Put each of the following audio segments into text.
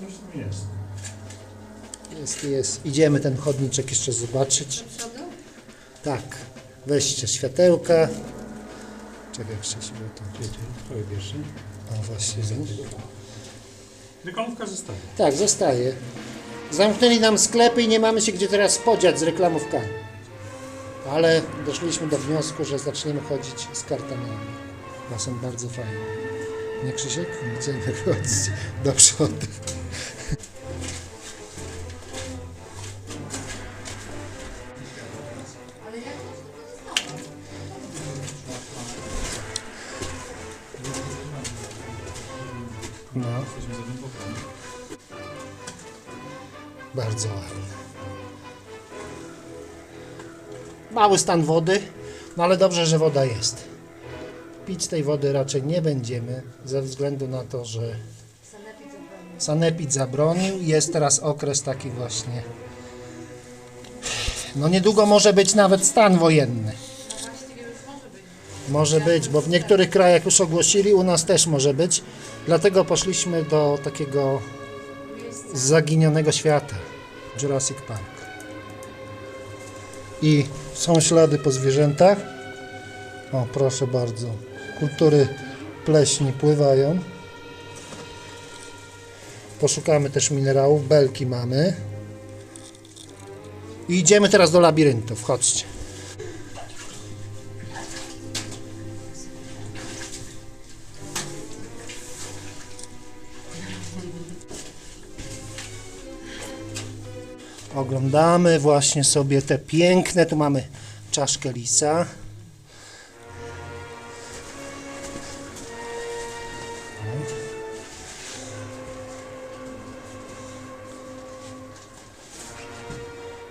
Tam jest. Jest, jest. Idziemy ten chodniczek jeszcze zobaczyć. Tak. Weźcie światełka. Czekaj, Krzysiu, bo to... Twoje pierwsze. O, właśnie. Reklamówka zostaje. Tak, zostaje. Zamknęli nam sklepy i nie mamy się gdzie teraz podziać z reklamówkami. Ale doszliśmy do wniosku, że zaczniemy chodzić z kartami. Bo są bardzo fajne. Nie Krzysiek? Będziemy chodzić do przodu. No. Bardzo ładnie. Mały stan wody, no ale dobrze, że woda jest. Pić tej wody raczej nie będziemy, ze względu na to, że Sanepid zabronił. Jest teraz okres taki właśnie. No niedługo może być nawet stan wojenny. Może być. Bo w niektórych krajach już ogłosili, u nas też może być. Dlatego poszliśmy do takiego zaginionego świata Jurassic Park. I są ślady po zwierzętach. O, proszę bardzo. Kultury pleśni pływają. Poszukamy też minerałów. Belki mamy. I idziemy teraz do labiryntów. Chodźcie. Oglądamy właśnie sobie te piękne, tu mamy czaszkę lisa.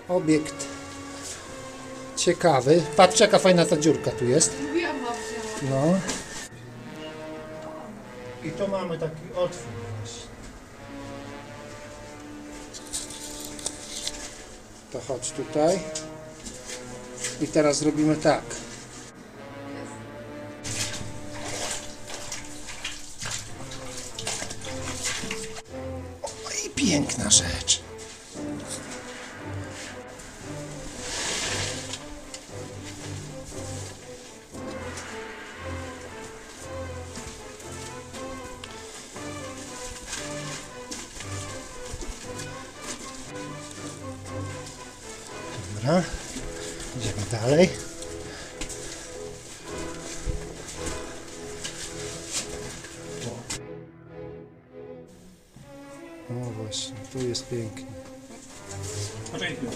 Obiekt ciekawy. Patrz jaka fajna ta dziurka tu jest. No. I tu mamy taki otwór właśnie. To chodź tutaj. I teraz zrobimy tak. O, i piękna rzecz. Dobra. Idziemy dalej. O właśnie, tu jest pięknie. Poczekaj chwilę.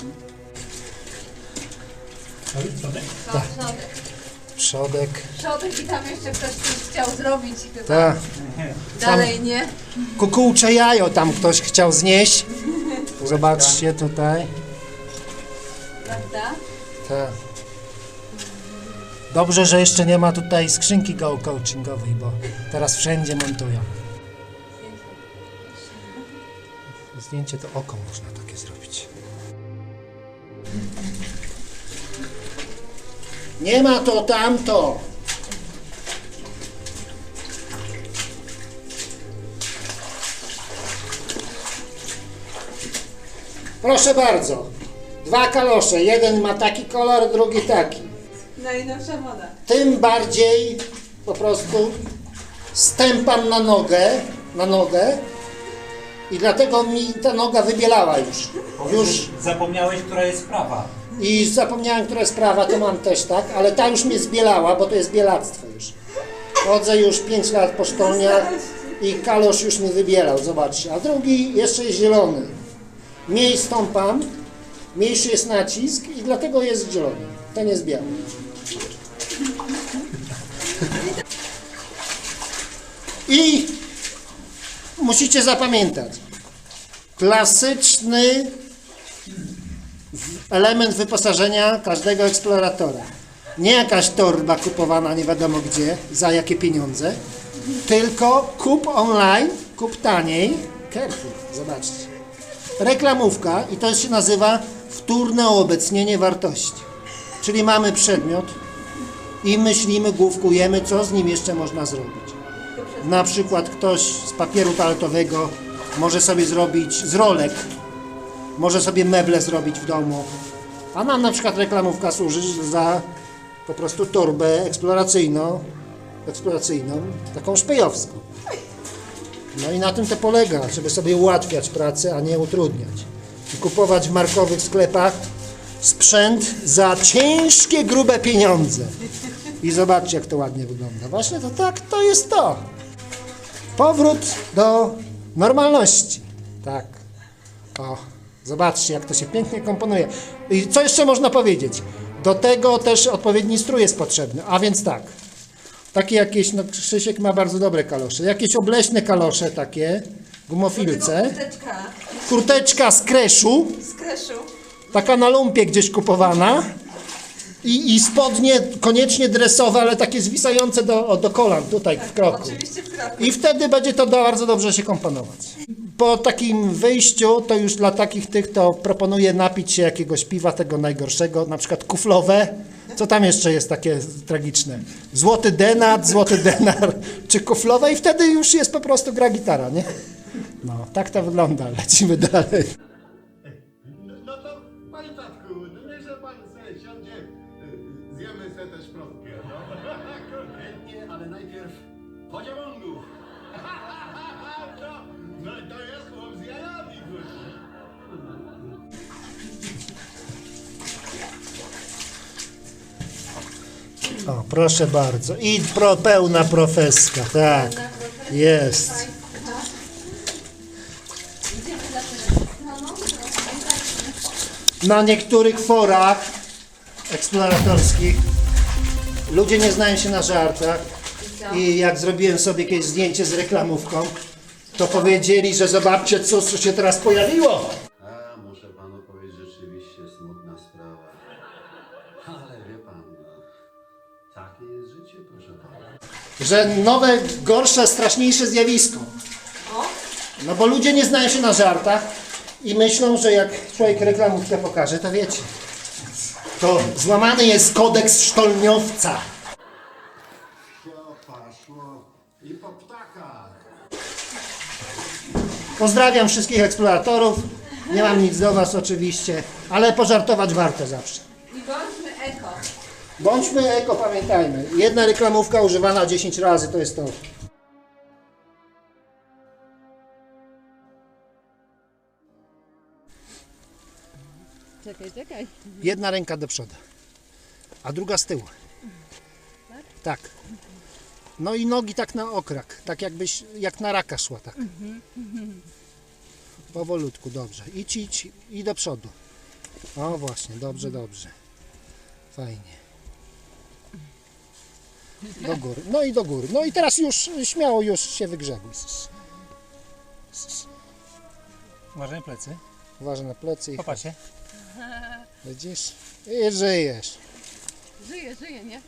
Tak. Przodek. Przodek. Przodek i tam jeszcze ktoś coś chciał zrobić i chyba Ta. dalej nie. Kukułcze jajo tam ktoś chciał znieść. Zobaczcie tutaj. Prawda? Tak. Dobrze, że jeszcze nie ma tutaj skrzynki go coachingowej, bo teraz wszędzie montują. Zdjęcie to oko można takie zrobić. Nie ma to tamto. Proszę bardzo. Dwa kalosze. Jeden ma taki kolor, drugi taki. Najnowsza moda. Tym bardziej po prostu stępam na nogę, na nogę i dlatego mi ta noga wybielała już. Już Zapomniałeś, która jest prawa. i zapomniałem, która jest prawa, to mam też tak, ale ta już mnie zbielała, bo to jest bielactwo już. Chodzę już 5 lat po sztolniach i kalosz już mi wybielał, zobaczcie. A drugi jeszcze jest zielony. Mniej stąpam, mniejszy jest nacisk i dlatego jest zielony. Ten jest biały. I musicie zapamiętać, klasyczny element wyposażenia każdego eksploratora. Nie jakaś torba kupowana nie wiadomo gdzie, za jakie pieniądze, tylko kup online, kup taniej. Carrefour, zobaczcie. Reklamówka i to się nazywa wtórne uobecnienie wartości. Czyli mamy przedmiot i myślimy, główkujemy, co z nim jeszcze można zrobić. Na przykład ktoś z papieru toaletowego może sobie zrobić z rolek, może sobie meble zrobić w domu. A nam na przykład reklamówka służy za po prostu torbę eksploracyjną, eksploracyjną, taką szpejowską. No i na tym to polega, żeby sobie ułatwiać pracę, a nie utrudniać. I kupować w markowych sklepach sprzęt za ciężkie, grube pieniądze. I zobaczcie, jak to ładnie wygląda. Właśnie to tak, to jest to. Powrót do normalności. Tak. O, zobaczcie, jak to się pięknie komponuje. I co jeszcze można powiedzieć? Do tego też odpowiedni strój jest potrzebny. A więc tak. Takie jakieś, no Krzysiek ma bardzo dobre kalosze. Jakieś obleśne kalosze takie, gumofilce. Kurteczka Kurteczka z kreszu, z kreszu. taka na lumpie gdzieś kupowana. I, I spodnie koniecznie dresowe, ale takie zwisające do, do kolan, tutaj w kroku. Oczywiście w kroku. I wtedy będzie to bardzo dobrze się komponować. Po takim wyjściu, to już dla takich tych, to proponuję napić się jakiegoś piwa, tego najgorszego, na przykład kuflowe. Co tam jeszcze jest takie tragiczne? Złoty denat, złoty denar, czy kuflowe i wtedy już jest po prostu gra gitara, nie? No, tak to wygląda. Lecimy dalej. No to panie tatku, no niechże pan sobie siądzie, zjemy sobie też protkę, no. Chętnie, ale najpierw po działongu. No, no to jest chłop z jajami, O, proszę bardzo. I pro, pełna profeska, tak. Jest. Na niektórych forach eksploratorskich ludzie nie znają się na żartach i jak zrobiłem sobie jakieś zdjęcie z reklamówką, to powiedzieli, że zobaczcie co się teraz pojawiło. Że nowe, gorsze, straszniejsze zjawisko. No bo ludzie nie znają się na żartach i myślą, że jak człowiek reklamówkę pokaże, to wiecie. To złamany jest kodeks sztolniowca. Pozdrawiam wszystkich eksploratorów. Nie mam nic do Was oczywiście, ale pożartować warto zawsze. Bądźmy eko, pamiętajmy. Jedna reklamówka używana 10 razy to jest to. Czekaj, czekaj. Jedna ręka do przodu, a druga z tyłu. Tak. No i nogi tak na okrak, tak jakbyś, jak na raka szła, tak. Powolutku, dobrze. Idź, idź i do przodu. O właśnie, dobrze, dobrze. Fajnie. Do góry, no i do góry. No i teraz już śmiało już się wygrzebuj. Uważaj plecy. Uważaj na plecy i Popatrzcie. widzisz? I żyjesz. Żyje, żyje, nie?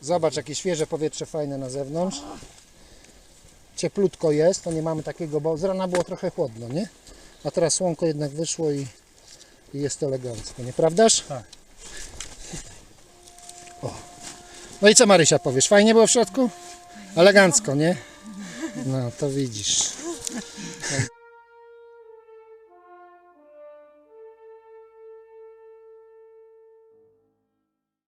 Zobacz, jakie świeże powietrze fajne na zewnątrz. Cieplutko jest, to nie mamy takiego, bo z rana było trochę chłodno, nie? A teraz słonko jednak wyszło i, i jest elegancko, nieprawdaż? Tak. O. No i co Marysia powiesz? Fajnie było w środku? Elegancko, nie? No to widzisz.